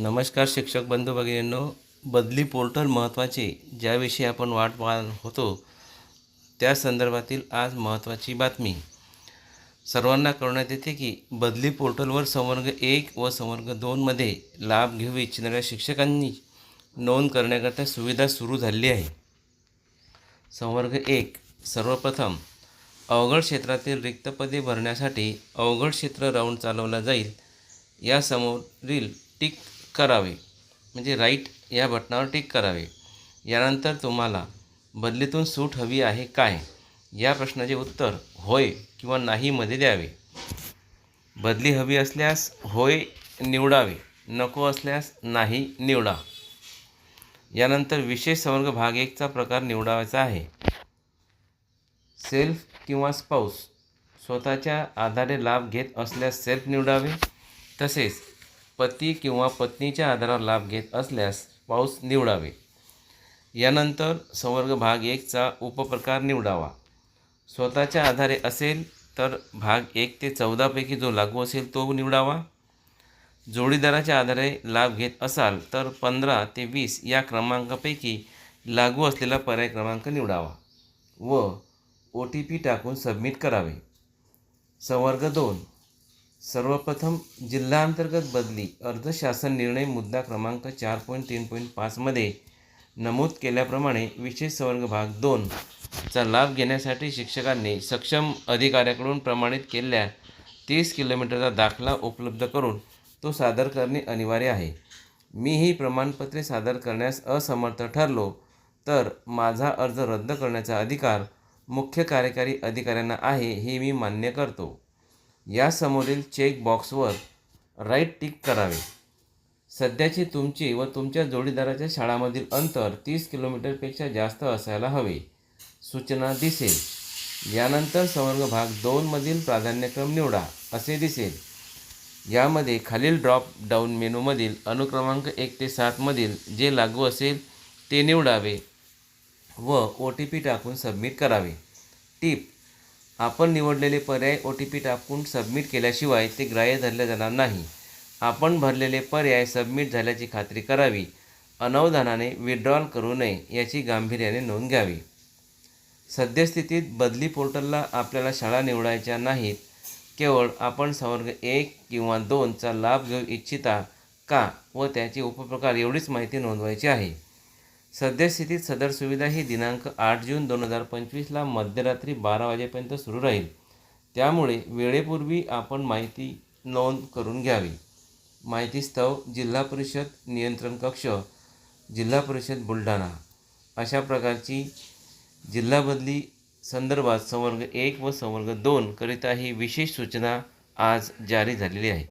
नमस्कार शिक्षक बंधू भगिनींनो बदली पोर्टल महत्त्वाचे ज्याविषयी आपण वाट पाहत होतो त्या संदर्भातील आज महत्त्वाची बातमी. सर्वांना कळवण्यात येते की बदली पोर्टलवर संवर्ग एक व संवर्ग दोनमध्ये लाभ घेऊ इच्छिणाऱ्या शिक्षकांनी नोंद करण्याकरता सुविधा सुरू झालेली आहे. संवर्ग एक सर्वप्रथम अवघड क्षेत्रातील रिक्त पदे भरण्यासाठी अवघड क्षेत्र राऊंड चालवला जाईल. या समोरील टिक करावे. म्हणजे राईट या बटनावर टिक करावे. यानंतर तुम्हाला बदलीतून सूट हवी आहे काय? या प्रश्नाचे उत्तर होय किंवा नाहीमध्ये द्यावे. बदली हवी असल्यास होय निवडावे. नको असल्यास नाही निवडा. यानंतर विशेष संवर्ग भाग एकचा प्रकार निवडावायचा आहे. सेल्फ किंवा स्पाऊस स्वतःच्या आधारे लाभ घेत असल्यास सेल्फ निवडावे. तसेच पती किंवा पत्नीच्या आधारावर लाभ घेत असल्यास पाऊस निवडावे. यानंतर संवर्ग भाग एकचा उपप्रकार निवडावा. स्वतःच्या आधारे असेल तर भाग एक ते चौदापैकी जो लागू असेल तो निवडावा. जोडीदाराच्या आधारे लाभ घेत असाल तर पंधरा ते वीस या क्रमांकापैकी लागू असलेला पर्याय क्रमांक निवडावा व ओ टी पी टाकून सबमिट करावे. संवर्ग दोन सर्वप्रथम जिल्हाअंतर्गत बदली. अर्ज शासन निर्णय मुद्दा क्रमांक चार पॉईंट तीन पॉईंट पाचमध्ये नमूद केल्याप्रमाणे विशेष संवर्ग भाग दोन चा लाभ घेण्यासाठी शिक्षकांनी सक्षम अधिकाऱ्याकडून प्रमाणित केलेल्या तीस किलोमीटरचा दाखला उपलब्ध करून तो सादर करणे अनिवार्य आहे. मी ही प्रमाणपत्रे सादर करण्यास असमर्थ ठरलो तर माझा अर्ज रद्द करण्याचा अधिकार मुख्य कार्यकारी अधिकाऱ्यांना आहे हे मी मान्य करतो. यासमोरील चेक बॉक्सवर राईट टिक करावे. सध्याची तुमची व तुमच्या जोडीदाराच्या शाळामधील अंतर तीस किलोमीटरपेक्षा जास्त असायला हवे. सूचना दिसेल. यानंतर संवर्ग भाग दोनमधील प्राधान्यक्रम निवडा असे दिसेल. यामध्ये खालील ड्रॉप डाऊन मेनूमधील अनुक्रमांक एक ते सातमधील जे लागू असेल ते निवडावे व ओ टी पी टाकून सबमिट करावे. टीप आपण निवडलेले पर्याय ओ टी पी टाकून सबमिट केल्याशिवाय ते ग्राह्य धरले जाणार नाही. आपण भरलेले पर्याय सबमिट झाल्याची खात्री करावी. अनवधानाने विड्रॉल करू नये याची गांभीर्याने नोंद घ्यावी. सद्यस्थितीत बदली पोर्टलला आपल्याला शाळा निवडायच्या नाहीत. केवळ आपण संवर्ग एक किंवा दोनचा लाभ घेऊ इच्छिता का व त्याचे उपप्रकार एवढीच माहिती नोंदवायची आहे. सद्यस्थितीत सदर सुविधा ही दिनांक आठ जून दोन हजार पंचवीसला मध्यरात्री बारा वाजेपर्यंत सुरू राहील. त्यामुळे वेळेपूर्वी आपण माहिती नोंद करून घ्यावी. माहितीस्तव जिल्हा परिषद नियंत्रण कक्ष जिल्हा परिषद बुलढाणा अशा प्रकारची जिल्हा बदली संदर्भात संवर्ग एक व संवर्ग दोनकरिता ही विशेष सूचना आज जारी झालेली आहे.